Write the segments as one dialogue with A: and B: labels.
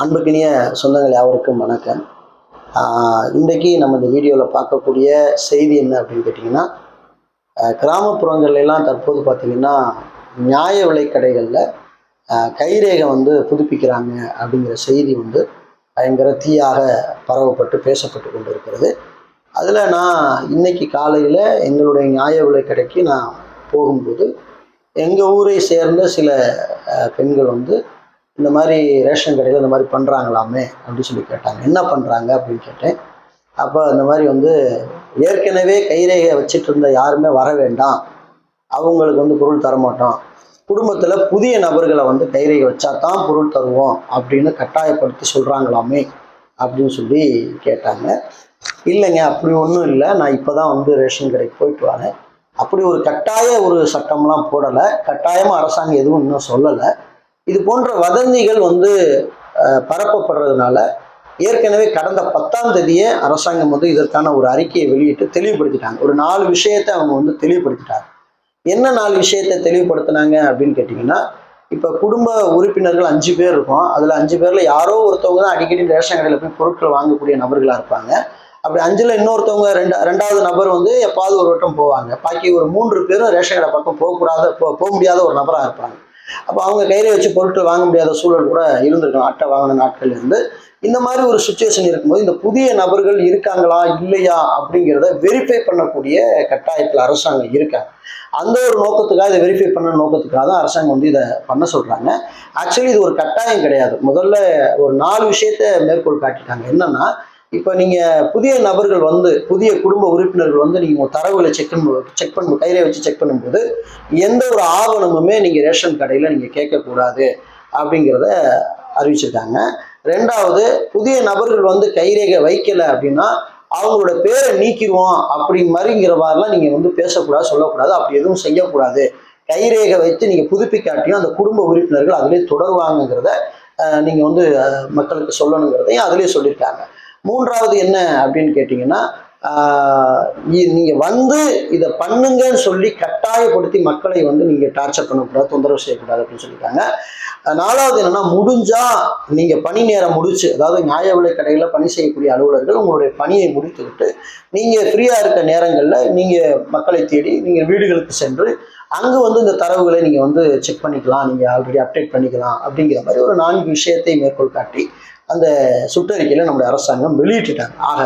A: அன்புக்கினிய சொந்தங்கள் யாவருக்கும் வணக்கம். இன்றைக்கி இன்றைக்கு நம்ம இந்த வீடியோவில் பார்க்கக்கூடிய செய்தி என்ன அப்படின்னு கேட்டிங்கன்னா கிராமப்புறங்கள்லாம் தற்போது பார்த்திங்கன்னா நியாய விலை கடைகளில் கைரேகை வந்து புதுப்பிக்கிறாங்க அப்படிங்கிற செய்தி வந்து பயங்கர தீயாக பரவப்பட்டு பேசப்பட்டு கொண்டு இருக்கிறது அதில் நான் இன்னைக்கு காலையில் எங்களுடைய நியாய விலை கடைக்கு நான் போகும்போது எங்கள் ஊரை சேர்ந்த சில பெண்கள் வந்து இந்த மாதிரி ரேஷன் கடையில் இந்த மாதிரி பண்ணுறாங்களாமே அப்படின்னு சொல்லி கேட்டாங்க. என்ன பண்ணுறாங்க அப்படின்னு கேட்டேன். அப்போ இந்த மாதிரி வந்து ஏற்கனவே கைரேகை வச்சுட்டு இருந்த யாருமே வர வேண்டாம். அவங்களுக்கு வந்து பொருள் தரமாட்டோம் குடும்பத்தில் புதிய நபர்களை வந்து கைரேகை வச்சா தான் பொருள் தருவோம் அப்படின்னு கட்டாயப்படுத்தி சொல்கிறாங்களாமே அப்படின்னு சொல்லி கேட்டாங்க. இல்லைங்க அப்படி ஒன்றும் இல்லை. நான் இப்போ தான் வந்து ரேஷன் கடைக்கு போயிட்டு வரேன். அப்படி ஒரு கட்டாய ஒரு சட்டம்லாம் போடலை. கட்டாயமாக அரசாங்கம் எதுவும் இன்னும் சொல்லலை. இது போன்ற வதந்திகள் வந்து பரப்பப்படுறதுனால ஏற்கனவே கடந்த பத்தாம் தேதியே அரசாங்கம் வந்து இதற்கான ஒரு அறிக்கையை வெளியிட்டு தெளிவுபடுத்திட்டாங்க. ஒரு நாலு விஷயத்தை அவங்க வந்து தெளிவுபடுத்திட்டாங்க. என்ன நாலு விஷயத்தை தெளிவுபடுத்தினாங்க அப்படின்னு கேட்டிங்கன்னா இப்போ குடும்ப உறுப்பினர்கள் அஞ்சு பேர் இருக்கும். அதில் அஞ்சு பேரில் யாரோ ஒருத்தவங்க தான் அடிக்கடி ரேஷன் கடையில் போய் பொருட்கள் வாங்கக்கூடிய நபர்களாக இருப்பாங்க. அப்படி அஞ்சில் இன்னொருத்தவங்க ரெண்டு ரெண்டாவது நபர் வந்து எப்பாவது ஒரு வட்டம் போவாங்க. பாக்கி ஒரு மூன்று பேரும் ரேஷன் கடை பக்கம் போகக்கூடாத போக முடியாத ஒரு நபராக இருப்பாங்க. அப்போ அவங்க கையில் வச்சு பொருட்கள் வாங்க முடியாத சூழல் கூட இருந்திருக்கும். அட்டை வாங்கின நாட்கள் இருந்து இந்த மாதிரி ஒரு சுச்சுவேஷன் இருக்கும்போது இந்த புதிய நபர்கள் இருக்காங்களா இல்லையா அப்படிங்கிறத வெரிஃபை பண்ணக்கூடிய கட்டாயத்தில் அரசாங்கம் இருக்காங்க. அந்த ஒரு நோக்கத்துக்காக இதை வெரிஃபை பண்ண நோக்கத்துக்காக தான் அரசாங்கம் வந்து இதை பண்ண சொல்கிறாங்க ஆக்சுவலி இது ஒரு கட்டாயம் கிடையாது. முதல்ல ஒரு நாலு விஷயத்த மேற்கோள் காட்டிட்டாங்க. என்னன்னா இப்போ நீங்கள் புதிய நபர்கள் வந்து புதிய குடும்ப உறுப்பினர்கள் வந்து நீங்கள் உங்கள் தரவுகளை செக் பண்ண செக் பண்ண கையிலே வச்சு செக் பண்ணும்போது எந்த ஒரு ஆவணமுமே நீங்கள் ரேஷன் கடையில் நீங்கள் கேட்கக்கூடாது அப்படிங்கிறத அறிவிச்சிருக்காங்க. ரெண்டாவது புதிய நபர்கள் வந்து கைரேகை வைக்கலை அப்படின்னா அவங்களோட பேரை நீக்கிடுவோம் அப்படி மாதிரிங்கிற மாதிரிலாம் நீங்கள் வந்து பேசக்கூடாது சொல்லக்கூடாது அப்படி எதுவும் செய்யக்கூடாது. கைரேகை வைத்து நீங்கள் புதுப்பிக்காட்டியும் அந்த குடும்ப உறுப்பினர்கள் அதிலே தொடருவாங்கங்கிறத நீங்கள் வந்து மக்களுக்கு சொல்லணுங்கிறதையும் அதிலே சொல்லியிருக்காங்க. மூன்றாவது என்ன அப்படின்னு கேட்டிங்கன்னா நீங்கள் நீங்க வந்து இதை பண்ணுங்கன்னு சொல்லி கட்டாயப்படுத்தி மக்களை வந்து நீங்க டார்ச்சர் பண்ணக்கூடாது தொந்தரவு செய்யக்கூடாது அப்படின்னு சொல்லியிருக்காங்க. நாலாவது என்னன்னா முடிஞ்சா நீங்க பணி நேரம் முடிச்சு அதாவது நியாய விலை கடையில பணி செய்யக்கூடிய அலுவலர்கள் உங்களுடைய பணியை முடித்து விட்டு நீங்க ஃப்ரீயா இருக்க நேரங்கள்ல நீங்க மக்களை தேடி நீங்க வீடுகளுக்கு சென்று அங்கு வந்து இந்த தரவுகளை நீங்க வந்து செக் பண்ணிக்கலாம் நீங்க ஆல்ரெடி அப்டேட் பண்ணிக்கலாம் அப்படிங்கிற மாதிரி ஒரு நான்கு விஷயத்தை மேற்கோள் காட்டி அந்த சுற்றறிக்கையில் நம்முடைய அரசாங்கம் வெளியிட்டுட்டாங்க. ஆக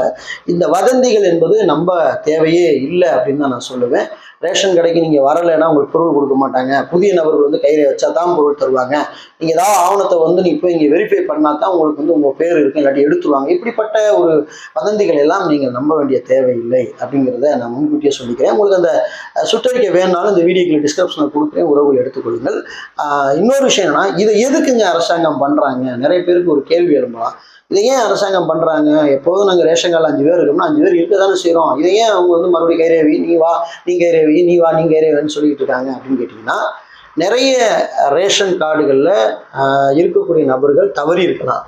A: இந்த வதந்திகள் என்பது நம்ப தேவையே இல்லை அப்படின்னு தான் நான் சொல்லுவேன். ரேஷன் கடைக்கு நீங்கள் வரலைன்னா உங்களுக்கு பொருள் கொடுக்க மாட்டாங்க. புதிய நபர்கள் வந்து கையில் வச்சா தான் பொருள் தருவாங்க. நீங்கள் ஏதாவது ஆவணத்தை வந்து நீ போய் இங்கே வெரிஃபை பண்ணால் தான் உங்களுக்கு வந்து உங்கள் பேர் இருக்கு இல்லாட்டி எடுத்துருவாங்க. இப்படிப்பட்ட ஒரு வதந்திகள் எல்லாம் நீங்கள் நம்ப வேண்டிய தேவையில்லை அப்படிங்கிறத நான் முன்கூட்டியே சொல்லிக்கிறேன். உங்களுக்கு அந்த சுற்றறிக்கை வேணுனாலும் இந்த வீடியோக்கு டிஸ்கிரிப்ஷனில் கொடுக்குறேன். உறவுகள் எடுத்துக்கொள்ளுங்கள். இன்னொரு விஷயம் என்னன்னா இதை எதுக்குங்க அரசாங்கம் பண்ணுறாங்க நிறைய பேருக்கு ஒரு கேள்வி எழும்பலாம். இதை ஏன் அரசாங்கம் பண்ணுறாங்க எப்போதும் நாங்கள் ரேஷன் கார்டில் அஞ்சு பேர் இருக்கோம்னா அஞ்சு பேர் இருக்க தானே செய்கிறோம் இதை ஏன் அவங்க வந்து மறுபடியும் கைரேவி நீ வா நீ கைரேவி நீ வா நீ கைரேவின்னு சொல்லிட்டு இருக்காங்க? அப்படின்னு கேட்டிங்கன்னா நிறைய ரேஷன் கார்டுகளில் இருக்கக்கூடிய நபர்கள் தவறி இருக்கலாம்.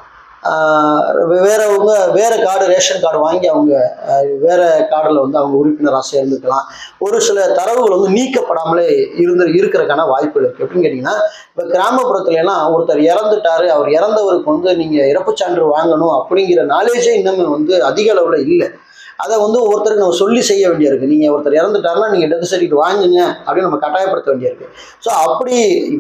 A: வேறவங்க வேற கார்டு ரேஷன் கார்டு வாங்கி அவங்க வேறு வேற கார்டில் வந்து அவங்க உறுப்பினராக சேர்ந்துக்கலாம். ஒரு சில தரவுகள் வந்து நீக்கப்படாமலே இருந்து இருக்கிறதுக்கான வாய்ப்புகள் இருக்குது எப்படின்னு கேட்டிங்கன்னா இப்போ கிராமப்புறத்துல எல்லாம் ஒருத்தர் இறந்துட்டாரு அவர் இறந்தவருக்கு வந்து நீங்கள் இறப்புச் சான்று வாங்கணும் அப்படிங்கிற நாலேஜே இன்னுமே வந்து அதிக அளவில் இல்லை. அதை வந்து ஒருத்தருக்கு நம்ம சொல்லி செய்ய வேண்டியிருக்கு. நீங்கள் ஒருத்தர் இறந்துட்டாருன்னா நீங்கள் டெத் சர்டிஃபிகேட் வாங்குங்க அப்படின்னு நம்ம கட்டாயப்படுத்த வேண்டியிருக்கு. ஸோ அப்படி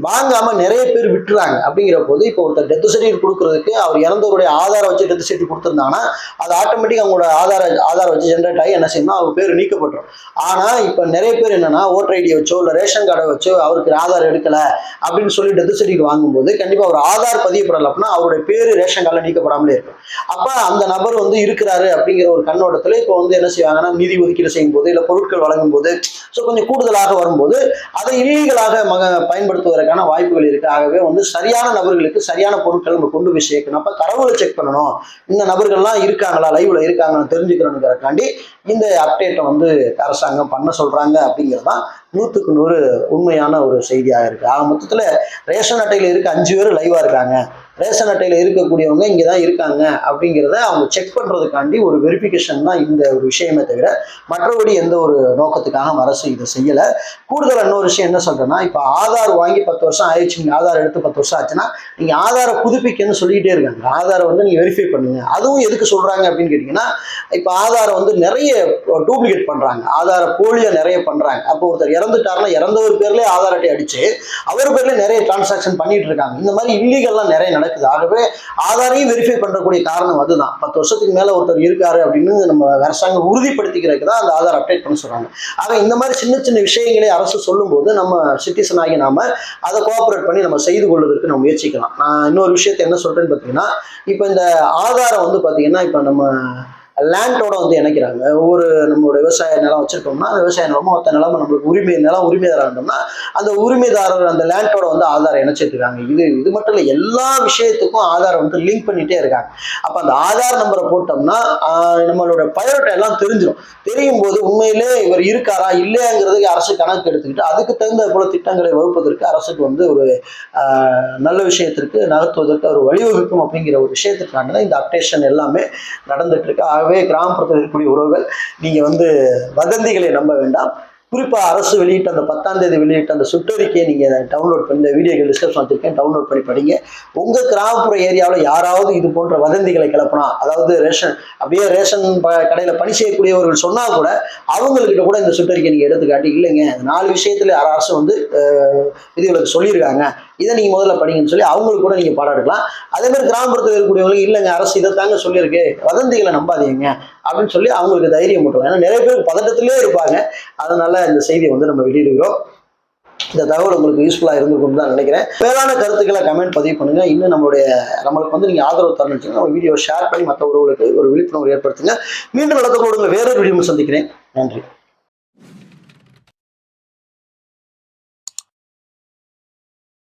A: வாங்காமல் நிறைய பேர் விட்டுறாங்க. அப்படிங்கிற போது இப்போ ஒருத்தர் டெத் சர்டிஃபிகேட் கொடுக்குறதுக்கு அவர் இறந்தவருடைய ஆதாரம் வச்சு டெத் சர்டிஃபிகேட் கொடுத்துருந்தாங்கன்னா அது ஆட்டோமேட்டிக் அவங்களோட ஆதார ஆதாரம் வச்சு ஜென்ரேட் ஆகி என்ன செய்யணும் அவர் பேர் நீக்கப்பட்டுரும். ஆனால் இப்போ நிறைய பேர் என்னென்னா ஓட்டர் ஐடியை வச்சோ இல்லை ரேஷன் கார்டை வச்சோ அவருக்கு ஆதார் எடுக்கலை அப்படின்னு சொல்லி டெத் சர்டிஃபிகேட் வாங்கும்போது கண்டிப்பாக அவர் ஆதார் பதியப்படலை அப்படின்னா அவருடைய பேர் ரேஷன் கார்டில் நீக்கப்படாமலே இருக்கும். அப்போ அந்த நபர் வந்து இருக்கிறாரு அப்படிங்கிற ஒரு கண்ணோட்டத்தில் இப்போ வந்து என்ன செய்வாங்கன்னா நிதி ஒதுக்கீடு செய்யும் போது இல்லை பொருட்கள் வழங்கும் போது ஸோ கொஞ்சம் கூடுதலாக வரும்போது அதை இல்லீகலாக மக பயன்படுத்துவதற்கான வாய்ப்புகள் இருக்கு. ஆகவே வந்து சரியான நபர்களுக்கு சரியான பொருட்கள் நம்ம கொண்டு போய் சேர்க்கணும். அப்போ தரவுகளை செக் பண்ணணும். இந்த நபர்கள்லாம் இருக்காங்களா? லைவ்ல இருக்காங்கன்னு தெரிஞ்சுக்கணுங்கிறக்காண்டி இந்த அப்டேட்டை வந்து அரசாங்கம் பண்ண சொல்றாங்க அப்படிங்கிறது தான் நூற்றுக்கு நூறு உண்மையான ஒரு செய்தியாக இருக்கு. ஆக மொத்தத்தில் ரேஷன் அட்டையில் இருக்க அஞ்சு பேர் லைவாக இருக்காங்க. ரேஷன் அட்டையில் இருக்கக்கூடியவங்க இங்கே தான் இருக்காங்க அப்படிங்கிறத அவங்க செக் பண்ணுறதுக்காண்டி ஒரு வெரிஃபிகேஷன் தான் இந்த ஒரு விஷயமே தவிர மற்றபடி எந்த ஒரு நோக்கத்துக்காக அரசு இதை செய்யலை. கூடுதல் இன்னொரு விஷயம் என்ன சொல்கிறேன்னா இப்போ ஆதார் வாங்கி பத்து வருஷம் ஆயிடுச்சு நீங்கள் ஆதார் எடுத்து பத்து வருஷம் ஆச்சுன்னா நீங்கள் ஆதாரை புதுப்பிக்கன்னு சொல்லிக்கிட்டே இருக்காங்க. ஆதாரை வந்து நீங்கள் வெரிஃபை பண்ணுங்க. அதுவும் எதுக்கு சொல்கிறாங்க அப்படின்னு கேட்டிங்கன்னா இப்போ ஆதாரை வந்து நிறைய டூப்ளிகேட் பண்ணுறாங்க ஆதார போலியோ நிறைய பண்ணுறாங்க அப்போ ஒருத்தர் இறந்துட்டாருன்னா இறந்தவர் பேர்லேயே ஆதார் அட்டை அடிச்சு அவர் பேர்லேயே நிறைய டிரான்சாக்ஷன் பண்ணிட்டு இருக்காங்க. இந்த மாதிரி இல்லீகல்லாம் நிறைய நடக்குது. ஆகவே ஆதாரையும் வெரிஃபை பண்ணக்கூடிய காரணம் அதுதான். பத்து வருஷத்துக்கு மேல ஒருத்தர் இருக்காரு அப்படின்னு நம்ம அரசாங்கம் உறுதிப்படுத்திக்கிறதுக்கு தான் அந்த ஆதார் அப்டேட் பண்ண சொல்றாங்க. ஆக இந்த மாதிரி சின்ன சின்ன விஷயங்களை அரசு சொல்லும்போது நம்ம சிட்டிசன் ஆகி நாம அதை கோஆப்ரேட் பண்ணி நம்ம செய்து கொள்வதற்கு நம்ம முயற்சிக்கலாம். நான் இன்னொரு விஷயத்தை என்ன சொல்றேன்னு பார்த்தீங்கன்னா இப்போ இந்த ஆதாரம் வந்து பார்த்தீங்கன்னா இப்போ நம்ம லேண்டோட வந்து இணைக்கிறாங்க. ஒவ்வொரு நம்மளோட விவசாய நிலம் வச்சிருக்கோம்னா அந்த விவசாய நிலமும் மொத்த நிலமும் நம்மளுக்கு உரிமை நிலம் உரிமைதாரம்னா அந்த உரிமைதாரர் அந்த லேண்டோட வந்து ஆதாரம் இணைச்சிருக்காங்க. இது இது மட்டும் இல்லை எல்லா விஷயத்துக்கும் ஆதாரம் வந்து லிங்க் பண்ணிட்டே இருக்காங்க. அப்போ அந்த ஆதார் நம்பரை போட்டோம்னா நம்மளோட பயோட்டை எல்லாம் தெரிஞ்சிடும் தெரியும் போது உண்மையிலே இவர் இருக்காரா இல்லையாங்கிறதுக்கு அரசு கணக்கு எடுத்துக்கிட்டு அதுக்கு தகுந்த போல திட்டங்களை வகுப்பதற்கு அரசுக்கு வந்து ஒரு நல்ல விஷயத்திற்கு நகர்த்துவதற்கு ஒரு வழிவகுக்கும் அப்படிங்கிற ஒரு விஷயத்துக்கான தான் இந்த அப்டேஷன் எல்லாமே நடந்துட்டு இருக்கு. ஆகவே கிராமப்புறத்தில் இருக்கக்கூடிய உறவுகள் நீங்க வந்து வதந்திகளை நம்ப வேண்டாம். குறிப்பா அரசு வெளியிட்ட அந்த பத்தாம் தேதி வெளியிட்ட அந்த சுற்றறிக்கையை நீங்க டவுன்லோட் பண்ணி இந்த வீடியோக்கு டிஸ்கஷன் வச்சிருக்கேன் டவுன்லோட் பண்ணி படிங்க. உங்க கிராமப்புற ஏரியாவில் யாராவது இது போன்ற வதந்திகளை கிளப்பினா அதாவது ரேஷன் அப்படியே ரேஷன் ப- கடையில பணி செய்யக்கூடியவர்கள் சொன்னா கூட அவங்கக்கிட்ட கூட இந்த சுற்றறிக்கை நீங்க எடுத்து காட்டி இல்லைங்க நாலு விஷயத்துல அரசு வந்து விதிகளுக்கு சொல்லியிருக்காங்க. இதை நீங்க முதல்ல படிங்கன்னு சொல்லி அவங்களுக்கு கூட நீங்க பாடம் எடுக்கலாம். அதே மாதிரி கிராமப்புறத்தில் இருக்கக்கூடியவங்களும் இல்லைங்க அரசு இதை தாங்க சொல்லியிருக்கு. வதந்திகளை நம்பாதீங்க. அப்படின்னு சொல்லி அவங்களுக்கு தைரியம் மட்டும் ஏன்னா நிறைய பேர் பதட்டத்திலே இருப்பாங்க. அதனால இந்த செய்தியை வந்து நம்ம வெளியிடுகிறோம். இந்த தகவல் உங்களுக்கு யூஸ்ஃபுல்லாக இருந்திருக்கும் தான் நினைக்கிறேன். வேளாண் கருத்துக்களை கமெண்ட் பதிவு பண்ணுங்க. இன்னும் நம்மளுடைய நம்மளுக்கு வந்து நீங்கள் ஆதரவு தரணுச்சுன்னா நம்ம வீடியோ ஷேர் பண்ணி மற்ற உறவுகளுக்கு ஒரு விழிப்புணர்வு ஏற்படுத்துங்க. மீண்டும் நடத்தக்கூடிய வேறொரு வீடியோ சந்திக்கிறேன். நன்றி.